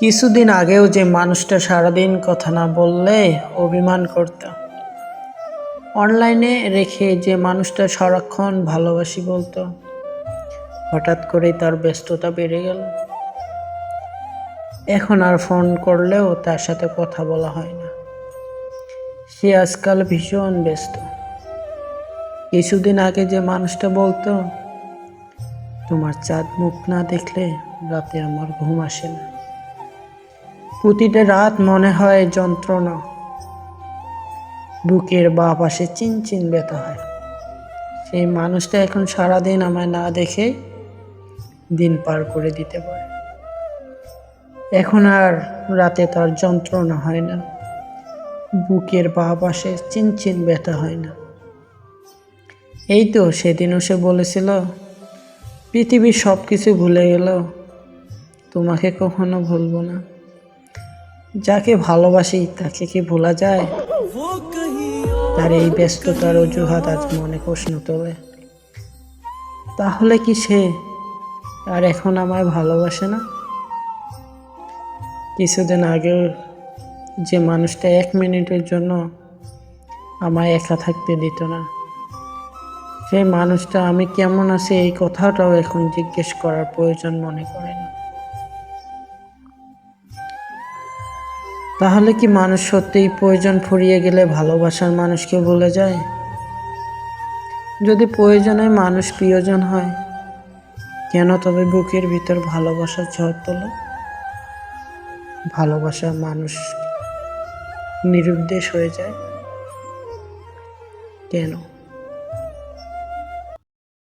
কিছুদিন আগেও যে মানুষটা সারাদিন কথা না বললে অভিমান করত। অনলাইনে রেখে যে মানুষটা সারাক্ষণ ভালোবাসি বলতো, হঠাৎ করেই তার ব্যস্ততা বেড়ে গেল। এখন আর ফোন করলেও তার সাথে কথা বলা হয় না। সে আজকাল ভীষণ ব্যস্ত। কিছুদিন আগে যে মানুষটা বলতো, তোমার চাঁদ মুখ না দেখলে রাতে আমার ঘুম আসে না। প্রতিটা রাত মনে হয় যন্ত্রণা। বুকের বা পাশে চিনচিন ব্যথা হয়। সেই মানুষটা এখন সারাদিন আমায় না দেখে দিন পার করে দিতে পারে। এখন আর রাতে তার যন্ত্রণা হয় না। বুকের বা পাশে চিনচিন ব্যথা হয় না। এই তো সেদিনও সে বলেছিল, পৃথিবীর সব কিছু ভুলে গেল। তোমাকে কখনো ভুলবো না। যাকে ভালোবাসি, তাকে কি ভোলা যায়? তার এই ব্যস্ততার অজুহাত আজ মনে প্রশ্ন তোলে। তাহলে কি সে আর এখন আমায় ভালোবাসে না? কিছুদিন আগেও যে মানুষটা এক মিনিটের জন্য আমায় একা থাকতে দিত না, সেই মানুষটা আমি কেমন আছি এই কথাটাও এখন জিজ্ঞেস করার প্রয়োজন মনে করে। তাহলে কি মানুষ সত্যিই প্রয়োজন ফুরিয়ে গেলে ভালোবাসার মানুষকে ভুলে যায়? যদি প্রয়োজনে মানুষ প্রিয়জন হয়, কেন তবে বুকের ভিতর ভালোবাসার ঝড় তোলে? ভালোবাসা মানুষ নিরুদ্দেশ হয়ে যায়। কেন?